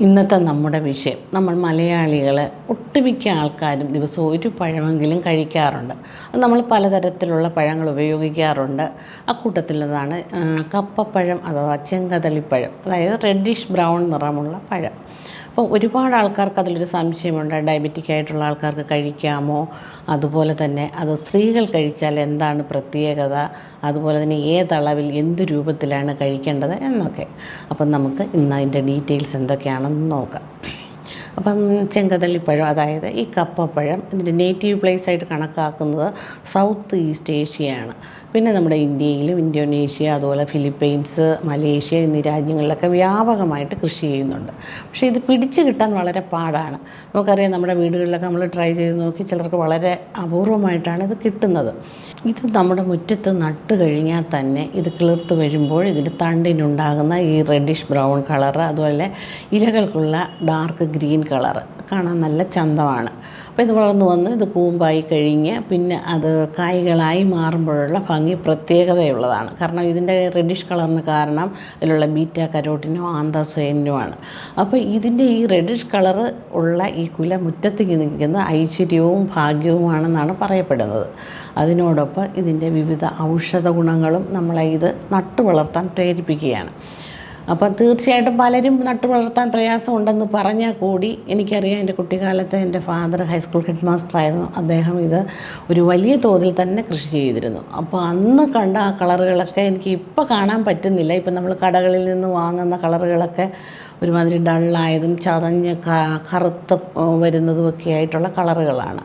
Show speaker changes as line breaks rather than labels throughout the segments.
ഇന്നത്തെ നമ്മുടെ വിഷയം. നമ്മൾ മലയാളികൾ ഒട്ടുമിക്ക ആൾക്കാരും ദിവസവും ഒരു പഴമെങ്കിലും കഴിക്കാറുണ്ട്. അത് നമ്മൾ പലതരത്തിലുള്ള പഴങ്ങൾ ഉപയോഗിക്കാറുണ്ട്. അക്കൂട്ടത്തിലുള്ളതാണ് കപ്പപ്പഴം അഥവാ ചെങ്കതളിപ്പഴം അതായത് റെഡിഷ് ബ്രൗൺ നിറമുള്ള പഴം. അപ്പോൾ ഒരുപാട് ആൾക്കാർക്ക് അതിലൊരു സംശയമുണ്ട്. ഡയബറ്റിക് ആയിട്ടുള്ള ആൾക്കാർക്ക് കഴിക്കാമോ? അതുപോലെ തന്നെ അത് സ്ത്രീകൾ കഴിച്ചാൽ എന്താണ് പ്രത്യേകത? അതുപോലെ തന്നെ ഏതളവിൽ എന്ത് രൂപത്തിലാണ് കഴിക്കേണ്ടത് എന്നൊക്കെ. അപ്പം നമുക്ക് ഇന്ന് അതിന്റെ ഡീറ്റെയിൽസ് എന്തൊക്കെയാണെന്ന് നോക്കാം. അപ്പം ചെങ്കതള്ളിപ്പഴം അതായത് ഈ കപ്പപ്പഴം ഇതിന്റെ നേറ്റീവ് പ്ലേസ് ആയിട്ട് കണക്കാക്കുന്നത് സൗത്ത് ഈസ്റ്റ് ഏഷ്യയാണ്. പിന്നെ നമ്മുടെ ഇന്ത്യയിലും ഇന്തോനേഷ്യ അതുപോലെ ഫിലിപ്പൈൻസ് മലേഷ്യ എന്നീ രാജ്യങ്ങളിലൊക്കെ വ്യാപകമായിട്ട് കൃഷി ചെയ്യുന്നുണ്ട്. പക്ഷേ ഇത് പിടിച്ചു കിട്ടാൻ വളരെ പാടാണ്. നമുക്കറിയാം നമ്മുടെ വീടുകളിലൊക്കെ നമ്മൾ ട്രൈ ചെയ്ത് നോക്കി ചിലർക്ക് വളരെ അപൂർവമായിട്ടാണ് ഇത് കിട്ടുന്നത്. ഇത് നമ്മുടെ മുറ്റത്ത് നട്ട് കഴിഞ്ഞാൽ തന്നെ ഇത് കിളിർത്ത് വരുമ്പോൾ ഇതിന്റെ തണ്ടിനുണ്ടാകുന്ന ഈ റെഡിഷ് ബ്രൗൺ കളറ് അതുപോലെ ഇലകൾക്കുള്ള ഡാർക്ക് ഗ്രീൻ കളറ് കാണാൻ നല്ല ചന്തമാണ്. അപ്പോൾ ഇത് വളർന്നു വന്ന് ഇത് കൂമ്പായി കഴിഞ്ഞ് പിന്നെ അത് കായ്കളായി മാറുമ്പോഴുള്ള ഭംഗി പ്രത്യേകതയുള്ളതാണ്. കാരണം ഇതിന്റെ റെഡിഷ് കളറിന് കാരണം അതിലുള്ള ബീറ്റ കരോട്ടിനോ ആന്തസൈനുമാണ് അപ്പോൾ ഇതിന്റെ ഈ റെഡിഷ് കളറ് ഉള്ള ഈ കുല മുറ്റത്തേക്ക് നിൽക്കുന്ന ഐശ്വര്യവും ഭാഗ്യവുമാണെന്നാണ് പറയപ്പെടുന്നത്. അതിനോടൊപ്പം ഇതിന്റെ വിവിധ ഔഷധ ഗുണങ്ങളും നമ്മളെ ഇത് നട്ടു വളർത്താൻ പ്രേരിപ്പിക്കുകയാണ്. അപ്പം തീർച്ചയായിട്ടും പലരും നട്ടു വളർത്താൻ പ്രയാസമുണ്ടെന്ന് പറഞ്ഞാൽ കൂടി എനിക്കറിയാം എന്റെ കുട്ടിക്കാലത്ത് എന്റെ ഫാദർ ഹൈസ്കൂൾ ഹെഡ് മാസ്റ്റർ ആയിരുന്നു അദ്ദേഹം ഇത് ഒരു വലിയ തോതിൽ തന്നെ കൃഷി ചെയ്തിരുന്നു. അപ്പോൾ അന്ന് കണ്ട ആ കളറുകളൊക്കെ എനിക്ക് ഇപ്പോൾ കാണാൻ പറ്റുന്നില്ല. ഇപ്പം നമ്മൾ കടകളിൽ നിന്ന് വാങ്ങുന്ന കളറുകളൊക്കെ ഒരുമാതിരി ഡള്ളായതും ചതഞ്ഞ് കറുത്ത് വരുന്നതുമൊക്കെ ആയിട്ടുള്ള കളറുകളാണ്.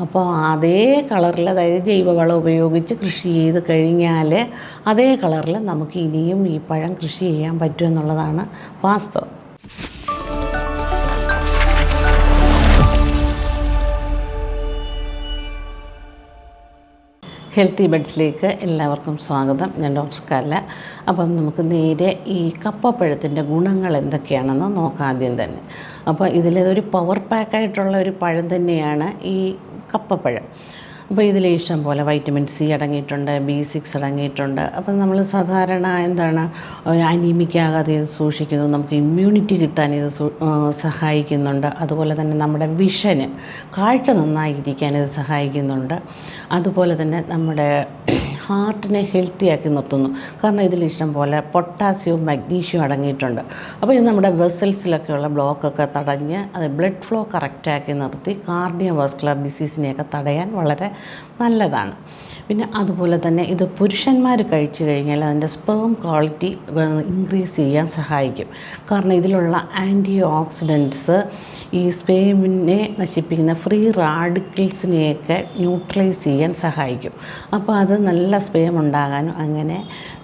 അപ്പോൾ അതേ കളറിൽ അതായത് ജൈവവളം ഉപയോഗിച്ച് കൃഷി ചെയ്ത് കഴിഞ്ഞാൽ അതേ കളറിൽ നമുക്ക് ഇനിയും ഈ പഴം കൃഷി ചെയ്യാൻ പറ്റും എന്നുള്ളതാണ് വാസ്തവം. ഹെൽത്തി ബെഡ്സിലേക്ക് എല്ലാവർക്കും സ്വാഗതം. ഞാൻ ഡോക്ടർ കല്ല. അപ്പം നമുക്ക് നേരെ ഈ കപ്പപ്പഴത്തിന്റെ ഗുണങ്ങൾ എന്തൊക്കെയാണെന്ന് നോക്കാം ആദ്യം തന്നെ. അപ്പോൾ ഇതിലൊരു പവർ പാക്കായിട്ടുള്ള ഒരു പഴം തന്നെയാണ് ഈ കപ്പപ്പഴം അപ്പോൾ ഇതിൽ ഇഷ്ടം പോലെ വൈറ്റമിൻ സി അടങ്ങിയിട്ടുണ്ട് ബി സിക്സ് അടങ്ങിയിട്ടുണ്ട്. അപ്പം നമ്മൾ സാധാരണ എന്താണ് അനീമിക്കാകാതെ ഇത് സൂക്ഷിക്കുന്നു നമുക്ക് ഇമ്മ്യൂണിറ്റി കിട്ടാൻ ഇത് സഹായിക്കുന്നുണ്ട്. അതുപോലെ തന്നെ നമ്മുടെ വിഷന് കാഴ്ച നന്നായിരിക്കാൻ ഇത് സഹായിക്കുന്നുണ്ട്. അതുപോലെ തന്നെ നമ്മുടെ ഹാർട്ടിനെ ഹെൽത്തിയാക്കി നിർത്തുന്നു. കാരണം ഇതിൽ ഇഷ്ടം പോലെ പൊട്ടാസ്യവും മഗ്നീഷ്യവും അടങ്ങിയിട്ടുണ്ട്. അപ്പോൾ ഇത് നമ്മുടെ വെസൽസിലൊക്കെയുള്ള ബ്ലോക്കൊക്കെ തടഞ്ഞ് അത് ബ്ലഡ് ഫ്ലോ കറക്റ്റാക്കി നിർത്തി കാർഡിയോ വാസ്കുലർ ഡിസീസിനെയൊക്കെ തടയാൻ വളരെ നല്ലതാണ്. പിന്നെ അതുപോലെ തന്നെ ഇത് പുരുഷന്മാർ കഴിച്ചു കഴിഞ്ഞാൽ അതിന്റെ സ്പേം ക്വാളിറ്റി ഇൻക്രീസ് ചെയ്യാൻ സഹായിക്കും. കാരണം ഇതിലുള്ള ആന്റി ഓക്സിഡന്റ്സ് ഈ സ്പേമിനെ നശിപ്പിക്കുന്ന ഫ്രീ റാഡിക്കിൾസിനെയൊക്കെ ന്യൂട്രലൈസ് ചെയ്യാൻ സഹായിക്കും. അപ്പോൾ അത് നല്ല സ്പേം ഉണ്ടാകാനും അങ്ങനെ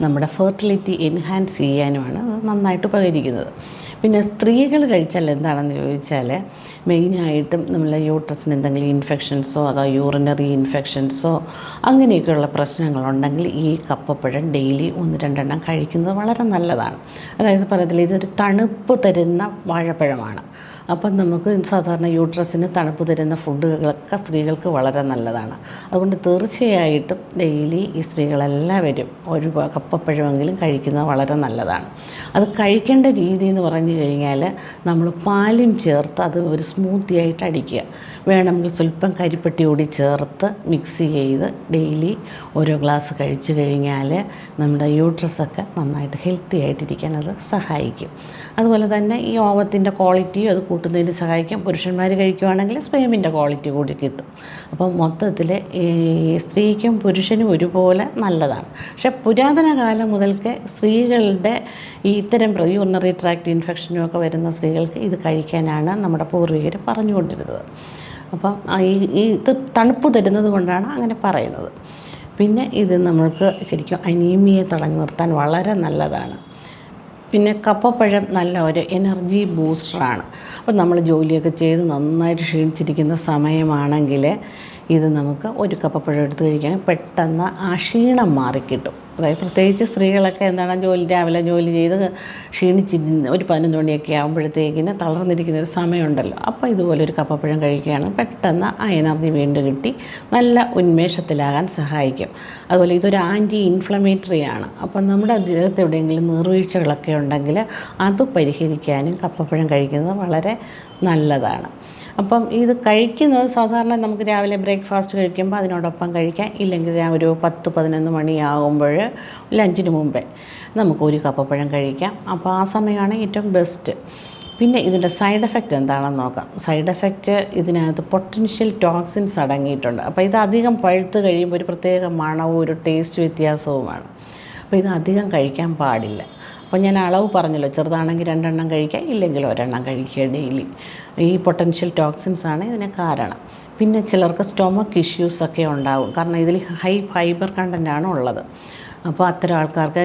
നമ്മുടെ ഫെർട്ടിലിറ്റി എൻഹാൻസ് ചെയ്യാനുമാണ് നന്നായിട്ട് ഉപകരിക്കുന്നത്. പിന്നെ സ്ത്രീകൾ കഴിച്ചാൽ എന്താണെന്ന് ചോദിച്ചാൽ മെയിനായിട്ടും നമ്മൾ യൂട്രസിന് എന്തെങ്കിലും ഇൻഫെക്ഷൻസോ അതോ യൂറിനറി ഇൻഫെക്ഷൻസോ അങ്ങനെയൊക്കെയുള്ള പ്രശ്നങ്ങളുണ്ടെങ്കിൽ ഈ കപ്പപ്പഴം ഡെയിലി ഒന്ന് രണ്ടെണ്ണം കഴിക്കുന്നത് വളരെ നല്ലതാണ്. അതായത് പറയത്തില്ല ഇതൊരു തണുപ്പ് തരുന്ന വാഴപ്പഴമാണ്. അപ്പം നമുക്ക് സാധാരണ യൂട്രസിന് തണുപ്പ് തരുന്ന ഫുഡുകളൊക്കെ സ്ത്രീകൾക്ക് വളരെ നല്ലതാണ്. അതുകൊണ്ട് തീർച്ചയായിട്ടും ഡെയിലി ഈ സ്ത്രീകളെല്ലാവരും ഒരു കപ്പപ്പഴമെങ്കിലും കഴിക്കുന്നത് വളരെ നല്ലതാണ്. അത് കഴിക്കേണ്ട രീതി എന്ന് പറഞ്ഞു കഴിഞ്ഞാൽ നമ്മൾ പാലും ചേർത്ത് അത് ഒരു സ്മൂത്തി ആയിട്ട് അടിക്കുക. വേണമെങ്കിൽ സ്വല്പം കരിപ്പെട്ടി കൂടി ചേർത്ത് മിക്സ് ചെയ്ത് ഡെയിലി ഓരോ ഗ്ലാസ് കഴിച്ചു കഴിഞ്ഞാൽ നമ്മുടെ യൂട്രസൊക്കെ നന്നായിട്ട് ഹെൽത്തി ആയിട്ടിരിക്കാൻ അത് സഹായിക്കും. അതുപോലെ തന്നെ ഈ ഓവത്തിന്റെ ക്വാളിറ്റിയും അത് കൂട്ടുന്നതിന് സഹായിക്കും. പുരുഷന്മാർ കഴിക്കുവാണെങ്കിൽ സ്പേമിന്റെ ക്വാളിറ്റി കൂടി കിട്ടും. അപ്പം മൊത്തത്തിൽ ഈ സ്ത്രീക്കും പുരുഷനും ഒരുപോലെ നല്ലതാണ്. പക്ഷെ പുരാതന കാലം മുതൽക്കേ സ്ത്രീകളുടെ ഈ ഇത്തരം യൂറിനറി ട്രാക്ട് ഇൻഫെക്ഷനും ഒക്കെ വരുന്ന സ്ത്രീകൾക്ക് ഇത് കഴിക്കാനാണ് നമ്മുടെ പൂർവികർ പറഞ്ഞുകൊണ്ടിരുന്നത്. അപ്പം ഈ ഇത് തണുപ്പ് തരുന്നത് കൊണ്ടാണ് അങ്ങനെ പറയുന്നത്. പിന്നെ ഇത് നമ്മൾക്ക് ശരിക്കും അനീമിയെ തടഞ്ഞു നിർത്താൻ വളരെ നല്ലതാണ്. പിന്നെ കപ്പപ്പഴം നല്ല ഒരു എനർജി ബൂസ്റ്ററാണ്. അപ്പോൾ നമ്മൾ ജോലിയൊക്കെ ചെയ്ത് നന്നായിട്ട് ക്ഷീണിച്ചിരിക്കുന്ന സമയമാണെങ്കിൽ ഇത് നമുക്ക് ഒരു കപ്പപ്പഴം എടുത്ത് കഴിക്കാൻ പെട്ടെന്ന് ആ ക്ഷീണം മാറിക്കിട്ടും. അതായത് പ്രത്യേകിച്ച് സ്ത്രീകളൊക്കെ എന്താണ് ജോലി രാവിലെ ജോലി ചെയ്ത് ക്ഷീണിച്ചിരുന്ന് ഒരു പതിനൊന്ന് മണിയൊക്കെ ആകുമ്പോഴത്തേക്കിന് തളർന്നിരിക്കുന്ന ഒരു സമയമുണ്ടല്ലോ. അപ്പോൾ ഇതുപോലെ ഒരു കപ്പപ്പഴം കഴിക്കുകയാണ്. പെട്ടെന്ന് ആ എനർജി വീണ്ടും കിട്ടി. നല്ല ഉന്മേഷത്തിലാകാൻ സഹായിക്കും. അതുപോലെ ഇതൊരു ആന്റി ഇൻഫ്ലമേറ്ററി ആണ്. അപ്പം നമ്മുടെ ദേഹത്ത് എവിടെയെങ്കിലും നീർവീഴ്ചകളൊക്കെ ഉണ്ടെങ്കിൽ അത് പരിഹരിക്കാനും കപ്പപ്പഴം കഴിക്കുന്നത് വളരെ നല്ലതാണ്. അപ്പം ഇത് കഴിക്കുന്നത് സാധാരണ നമുക്ക് രാവിലെ ബ്രേക്ക്ഫാസ്റ്റ് കഴിക്കുമ്പോൾ അതിനോടൊപ്പം കഴിക്കാം. ഇല്ലെങ്കിൽ ഒരു പത്ത് പതിനൊന്ന് മണിയാകുമ്പോൾ ലഞ്ചിന് മുമ്പേ. നമുക്ക് ഒരു കപ്പപ്പഴം കഴിക്കാം. അപ്പോൾ ആ സമയമാണ് ഏറ്റവും ബെസ്റ്റ് പിന്നെ ഇതിന്റെ സൈഡ് എഫക്റ്റ് എന്താണെന്ന് നോക്കാം. സൈഡ് എഫക്റ്റ് ഇതിനകത്ത് പൊട്ടൻഷ്യൽ ടോക്സിൻസ് അടങ്ങിയിട്ടുണ്ട്. അപ്പോൾ ഇത് അധികം പഴുത്ത് കഴിയുമ്പോൾ ഒരു പ്രത്യേക മണവും ഒരു ടേസ്റ്റ് വ്യത്യാസവുമാണ്. അപ്പോൾ ഇത് അധികം കഴിക്കാൻ പാടില്ല. അപ്പോൾ ഞാൻ അളവ് പറഞ്ഞല്ലോ ചെറുതാണെങ്കിൽ രണ്ടെണ്ണം കഴിക്കാം ഇല്ലെങ്കിൽ ഒരെണ്ണം കഴിക്കുക ഡെയിലി ഈ പൊട്ടൻഷ്യൽ ടോക്സിൻസ് ആണ് ഇതിന് കാരണം. പിന്നെ ചിലർക്ക് സ്റ്റൊമക്ക് ഇഷ്യൂസൊക്കെ ഉണ്ടാവും. കാരണം ഇതിൽ ഹൈ ഫൈബർ കണ്ടന്റാണ് ഉള്ളത്. അപ്പോൾ അത്തരം ആൾക്കാർക്ക്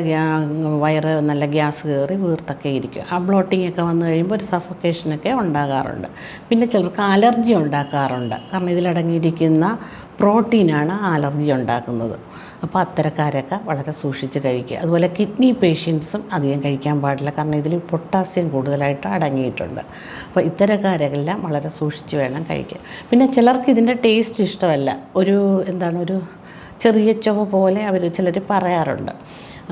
വയറ് നല്ല ഗ്യാസ് കയറി വീർത്തൊക്കെ ഇരിക്കും. ആ ബ്ലോട്ടിംഗ് ഒക്കെ വന്നു കഴിയുമ്പോൾ ഒരു സഫക്കേഷനൊക്കെ ഉണ്ടാകാറുണ്ട്. പിന്നെ ചിലർക്ക് അലർജി ഉണ്ടാക്കാറുണ്ട്. കാരണം ഇതിലടങ്ങിയിരിക്കുന്ന പ്രോട്ടീനാണ് അലർജി ഉണ്ടാക്കുന്നത്. അപ്പോൾ അത്തരക്കാരൊക്കെ വളരെ സൂക്ഷിച്ച് കഴിക്കുക. അതുപോലെ കിഡ്നി പേഷ്യൻസും അധികം കഴിക്കാൻ പാടില്ല. കാരണം ഇതിൽ പൊട്ടാസ്യം കൂടുതലായിട്ട് അടങ്ങിയിട്ടുണ്ട്. അപ്പോൾ ഇത്തരക്കാരെല്ലാം വളരെ സൂക്ഷിച്ച് വേണം കഴിക്കാൻ. പിന്നെ ചിലർക്ക് ഇതിന്റെ ടേസ്റ്റ് ഇഷ്ടമല്ല. ഒരു എന്താണ് ഒരു ചെറിയ ചുവ പോലെ അവർ ചിലർ പറയാറുണ്ട്.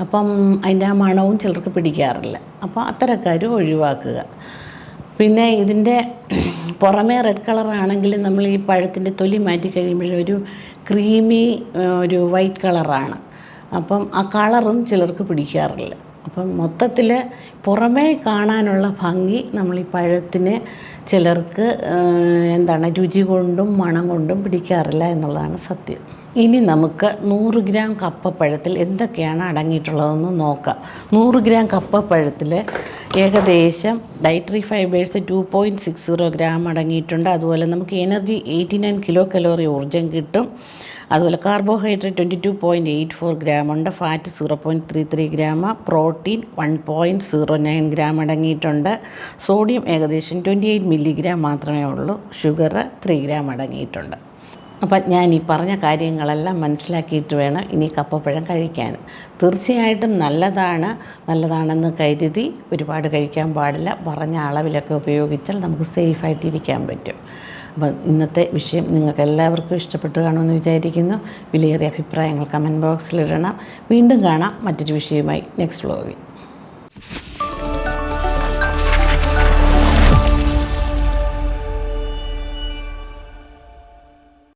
അപ്പം അതിന്റെ ആ മണവും ചിലർക്ക് പിടിക്കാറില്ല. അപ്പോൾ അത്തരക്കാർ ഒഴിവാക്കുക. പിന്നെ ഇതിന്റെ പുറമേ റെഡ് കളറാണെങ്കിൽ നമ്മൾ ഈ പഴത്തിന്റെ തൊലി മാറ്റി കഴിയുമ്പോഴൊരു ക്രീമി ഒരു വൈറ്റ് കളറാണ് അപ്പം ആ കളറും ചിലർക്ക് പിടിക്കാറില്ല. അപ്പം മൊത്തത്തിൽ പുറമേ കാണാനുള്ള ഭംഗി നമ്മൾ ഈ പഴത്തിന് ചിലർക്ക് എന്താണ് രുചി കൊണ്ടും മണം കൊണ്ടും പിടിക്കാറില്ല എന്നുള്ളതാണ് സത്യം. ഇനി നമുക്ക് നൂറ് ഗ്രാം കപ്പപ്പഴത്തിൽ എന്തൊക്കെയാണ് അടങ്ങിയിട്ടുള്ളതെന്ന് നോക്കാം. നൂറ് ഗ്രാം കപ്പപ്പഴത്തിൽ ഏകദേശം dietary fibres two point six zero gram അടങ്ങിയിട്ടുണ്ട്. അതുപോലെ നമുക്ക് energy eighty nine kilo calorie ഊർജം കിട്ടും. അതുപോലെ carbohydrate twenty two point eight four gram ഉണ്ട്. Fat zero point three three gram. Protein one point zero nine gram അടങ്ങിയിട്ടുണ്ട്. Sodium ഏകദേശം twenty eight milligram മാത്രമേ ഉള്ളൂ. ഷുഗർ ത്രീ ഗ്രാം അടങ്ങിയിട്ടുണ്ട്. അപ്പം ഞാൻ ഈ പറഞ്ഞ കാര്യങ്ങളെല്ലാം മനസ്സിലാക്കിയിട്ട് വേണം ഇനി കപ്പപ്പഴം കഴിക്കാൻ. തീർച്ചയായിട്ടും നല്ലതാണ് നല്ലതാണെന്ന് കരുതി ഒരുപാട് കഴിക്കാൻ പാടില്ല. പറഞ്ഞ അളവിലൊക്കെ ഉപയോഗിച്ചാൽ നമുക്ക് സേഫായിട്ടിരിക്കാൻ പറ്റും. അപ്പം ഇന്നത്തെ വിഷയം നിങ്ങൾക്ക് എല്ലാവർക്കും ഇഷ്ടപ്പെട്ട് കാണുമെന്ന് വിചാരിക്കുന്നു. വിലയേറിയ അഭിപ്രായങ്ങൾ കമന്റ് ബോക്സിലിടണം വീണ്ടും കാണാം മറ്റൊരു വിഷയവുമായി നെക്സ്റ്റ് വ്ലോഗിൽ